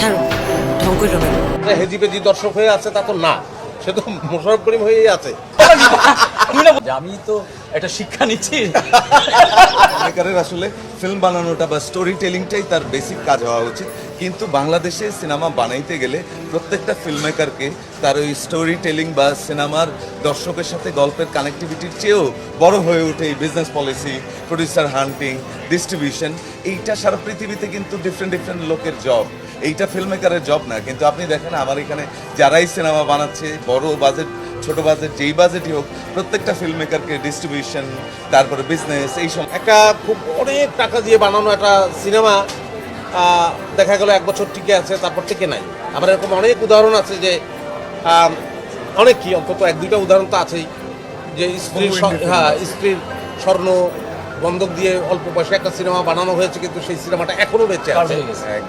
ছাড়ো ঢং করো না। যে হেজিবেজি দর্শক হয়ে আছে তা তো না। সে তো মোশারফ করিম হয়েই আছে। আমি তো একটা শিক্ষা নিচ্ছি। ফিল্মমেকারের আসলে ফিল্ম বানানোটা বা স্টোরি টেলিংটাই তার বেসিক কাজ হওয়া উচিত। কিন্তু বাংলাদেশে সিনেমা বানাইতে গেলে প্রত্যেকটা ফিল্মমেকারকে তার ওই স্টোরি টেলিং বা সিনেমার দর্শকের সাথে গল্পের কানেক্টিভিটির চেয়েও বড় হয়ে ওঠে এই business policy producer hunting distribution এইটা সারা পৃথিবীতে কিন্তু ডিফারেন্ট ডিফারেন্ট লোকের জব এইটা ফিল্মমেকারের জব না কিন্তু আপনি দেখেন আমার এখানে যারাই সিনেমা বানাচ্ছে বড় বাজেট ছোট বাজেট যেই বাজেটই হোক প্রত্যেকটা ফিল্মমেকারকে ডিস্ট্রিবিউশন তারপরে বিজনেস এই সব একটা খুব অনেক টাকা দিয়ে বানানো একটা সিনেমা দেখা গেল এক বছর টিকে আছে তারপর টিকে নাই। আবার এরকম অনেক উদাহরণ আছে যে অনেক কি অন্তত এক দুইটা উদাহরণ তো আছেই। যে স্ত্রীর হ্যাঁ স্ত্রীর স্বর্ণ বন্ধক দিয়ে অল্প পয়সা একটা সিনেমা বানানো হয়েছে কিন্তু সেই সিনেমাটা এখনও বেঁচে আছে।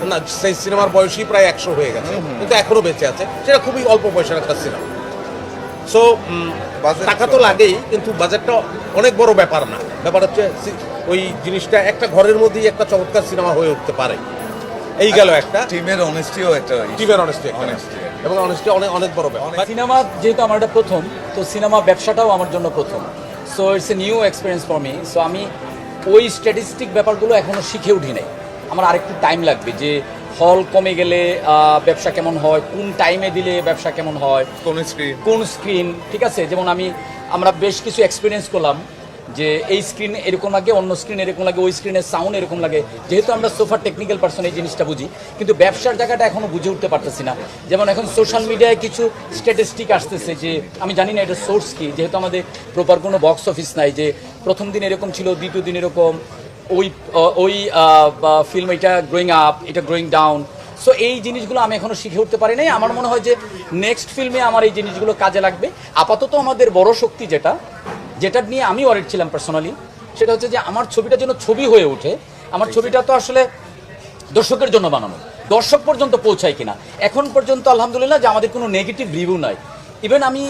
না সেই সিনেমার বয়সই প্রায় একশো হয়ে গেছে কিন্তু এখনও বেঁচে আছে। সেটা খুবই অল্প পয়সার একটা সিনেমা। সো টাকা তো লাগেই কিন্তু বাজেটটা অনেক বড় ব্যাপার না। ব্যাপার হচ্ছে সি- ওই জিনিসটা একটা ঘরের মধ্যেই একটা চমৎকার সিনেমা হয়ে উঠতে পারে। এই গেল একটা। টিমের অনেস্টিও একটা টিমের অনেস্টি। এবং অনেস্টি অনেক অনেক বড় ব্যাপার। সিনেমা যেহেতু আমার এটা প্রথম তো সিনেমা ব্যবসাটাও আমার জন্য প্রথম। So it's a new experience for me so আমি ওই স্ট্যাটিস্টিক ব্যাপারগুলো এখনও শিখে উঠি নাই। আমার আরেকটু টাইম লাগবে যে হল কমে গেলে ব্যবসা কেমন হয় কোন টাইমে দিলে ব্যবসা কেমন হয় কোন স্ক্রিন কোন স্ক্রিন ঠিক আছে? যেমন আমি আমরা বেশ কিছু এক্সপিরিয়েন্স করলাম। যে এই স্ক্রিন এরকম লাগে, অন্য স্ক্রিন এরকম লাগে, ওই স্ক্রিনের সাউন্ড এরকম লাগে। যেহেতু আমরা সোফার টেকনিক্যাল পার্সন এই জিনিসটা বুঝি, কিন্তু ব্যবসার জায়গাটা এখনও বুঝে উঠতে পারতেছি না। যেমন এখন সোশ্যাল মিডিয়ায় কিছু স্ট্যাটিস্টিক আসতেছে যে, আমি জানি না এটা সোর্স কি, যেহেতু আমাদের প্রপার কোনো বক্স অফিস নাই, যে প্রথম দিন এরকম ছিল, দ্বিতীয় দিন এরকম, ওই ওই ফিল্ম এটা গ্রোয়িং আপ এটা গ্রোয়িং ডাউন সো এই জিনিসগুলো আমি এখনও শিখে উঠতে পারি নাই। আমার মনে হয় যে নেক্সট ফিল্মে আমার এই জিনিসগুলো কাজে লাগবে। আপাতত আমাদের বড় শক্তি যেটা যেটা নিয়ে আমি ওয়ারেড ছিলাম পার্সোনালি সেটা হচ্ছে যে আমার ছবিটা যেন ছবি হয়ে ওঠে আমার ছবিটা তো আসলে দর্শকের জন্য বানানো। দর্শক পর্যন্ত পৌঁছায় কিনা। এখন পর্যন্ত আলহামদুলিল্লাহ যে আমাদের কোনো নেগেটিভ রিভিউ নাই। ইভেন আমি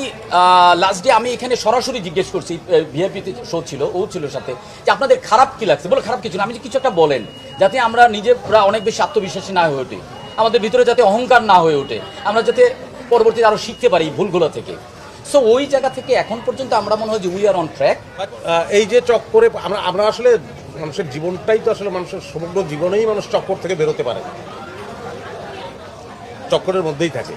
লাস্ট ডে আমি এখানে সরাসরি জিজ্ঞেস করছি ভিআইপিতে শো ছিল ও ছিল সাথে যে আপনাদের খারাপ কি লাগছে? বলে খারাপ কিছু না আমি কিছু একটা বলেন যাতে আমরা নিজেরা অনেক বেশি আত্মবিশ্বাসী না হয়ে ওঠে আমাদের ভিতরে যাতে অহংকার না হয়ে ওঠে আমরা যাতে পরবর্তীতে আরও শিখতে পারি ভুলগুলো থেকে। সো ওই জায়গা থেকে এখন পর্যন্ত আমরা মনে হয় যে উই আর অন ট্র্যাক এই যে চক্করে আমরা আমরা আসলে মানুষের জীবনটাই তো আসলে মানুষের সমগ্র জীবনেই মানুষ চক্কর থেকে বেরোতে পারে চক্করের মধ্যেই থাকে।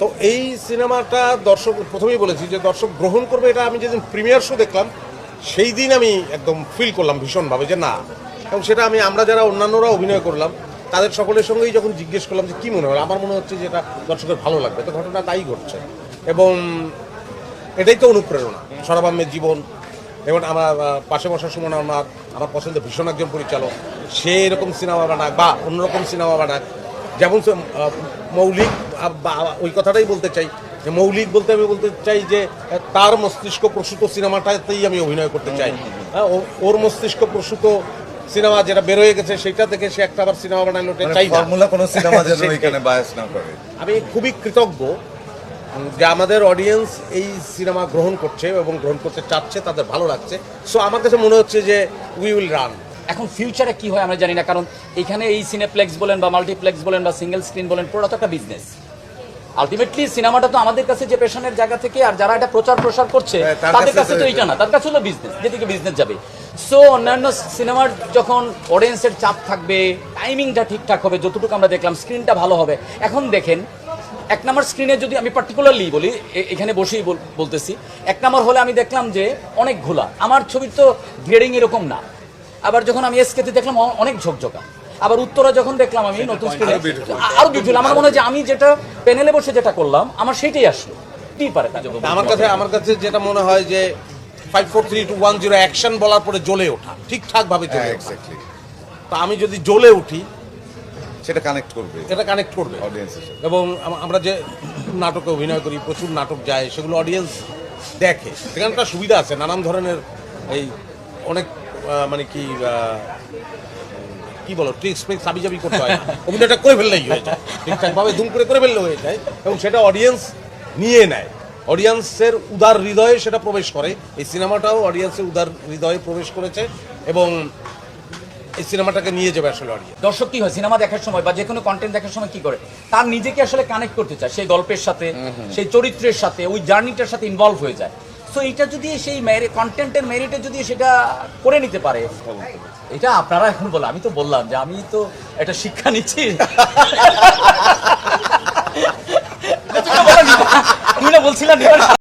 তো এই সিনেমাটা দর্শক, প্রথমেই বলেছি যে দর্শক গ্রহণ করবে, এটা আমি যেদিন প্রিমিয়ার শো দেখলাম, সেই দিন আমি একদম ফিল করলাম ভীষণভাবে যে না। এবং সেটা আমি, আমরা যারা অন্যান্যরা অভিনয় করলাম, তাদের সকলের সঙ্গেই যখন জিজ্ঞেস করলাম যে কী মনে হলো আমার মনে হচ্ছে যে এটা দর্শকের ভালো লাগবে। তো ঘটনা তাই ঘটছে। এবং এটাই তো অনুপ্রেরণা সরব আহমেদ জীবন এবং আমার পাশে বসার সময় আমার আমার পছন্দের ভীষণ একজন পরিচালক সে এরকম সিনেমা বানাক বা অন্যরকম সিনেমা বানাক যেমন মৌলিক ওই কথাটাই বলতে চাই যে মৌলিক বলতে আমি বলতে চাই যে তার মস্তিষ্ক প্রসূত সিনেমাটাতেই আমি অভিনয় করতে চাই। হ্যাঁ, ওর মস্তিষ্ক প্রসূত সিনেমা যেটা বেরোয় গেছে সেটা থেকে সে একটা আবার সিনেমা বানানো ওটা চাই ফর্মুলা কোনো সিনেমা যেন সেটাই। বায়াস না করে। আমি খুবই কৃতজ্ঞ যে আমাদের অডিয়েন্স এই সিনেমা গ্রহণ করছে এবং গ্রহণ করতে চাচ্ছে তাদের ভালো লাগছে। সো আমার কাছে মনে হচ্ছে যে উই উইল রান এখন ফিউচারে কি হয় আমরা জানি না কারণ এখানে এই সিনেপ্লেক্স বলেন বা মাল্টিপ্লেক্স বলেন বা সিঙ্গেল স্ক্রিন বলেন পুরোটা তো একটা বিজনেস আলটিমেটলি সিনেমাটা তো আমাদের কাছে যে পেশনের জায়গা থেকে আর যারা এটা প্রচার প্রসার করছে হ্যাঁ, তাদের কাছে তো এইটা না তার কাছে হলো বিজনেস যেদিকে বিজনেস যাবে। সো অন্যান্য সিনেমার যখন অডিয়েন্সের চাপ থাকবে টাইমিংটা ঠিকঠাক হবে যতটুকু আমরা দেখলাম স্ক্রিনটা ভালো হবে। এখন দেখেন এক নম্বর স্ক্রিনে যদি আমি পার্টিকুলারলি বলি এখানে বসেই বল- বলতেছি। এক নম্বর হলে আমি দেখলাম যে অনেক ঘোলা। আমার ছবির তো গ্রেডিং এরকম না। আবার যখন আমি এসকেতে দেখলাম অনেক ঝকঝকা। আবার উত্তরা যখন দেখলাম আমি নতুন স্ক্রিনে আরও বিউটিফুল আমার মনে হয় যে আমি যেটা প্যানেলে বসে যেটা করলাম আমার সেটাই আসলো। কি পারে আমার কাছে আমার কাছে যেটা মনে হয় যে five four three two one zero action বলার পরে জ্বলে ওঠা। ঠিকঠাকভাবে জ্বলে ওঠা। এক্স্যাক্টলি তো আমি যদি জ্বলে উঠি সেটা কানেক্ট করবে এটা কানেক্ট করবে। অডিয়েন্সের সাথে। এবং আমরা যে নাটকে অভিনয় করি প্রচুর নাটক যায় সেগুলো অডিয়েন্স দেখে। সেখানে একটা সুবিধা আছে নানান ধরনের এই অনেক মানে কি কি বলো ট্রিক্স ফ্রিক্স সাবি জাবি করতে হয়। অভিনয়টা করে ফেললেই হয়ে যায়। ঠিকঠাকভাবে দুম করে করে ফেললে হয়ে যায় এবং সেটা অডিয়েন্স নিয়ে নেয়। অডিয়েন্সের উদার হৃদয়ে সেটা প্রবেশ করে। এই সিনেমাটাও অডিয়েন্সের উদার হৃদয়ে প্রবেশ করেছে এবং এই সিনেমাটাকে নিয়ে যাবে আসলে অডিয়েন্স দর্শক কি হয় সিনেমা দেখার সময় বা যে কোনো কন্টেন্ট দেখার সময় কি করে? তার নিজেকে আসলে কানেক্ট করতে চায় সেই গল্পের সাথে সেই চরিত্রের সাথে ওই জার্নিটার সাথে ইনভলভ হয়ে যায়। সো এটা যদি সেই মেরি কন্টেন্টের মেরিটে যদি সেটা করে নিতে পারে এটা আপনারা এখন বলো আমি তো বললাম যে আমি তো একটা শিক্ষা নিচ্ছি। তুমি না বলছিলাম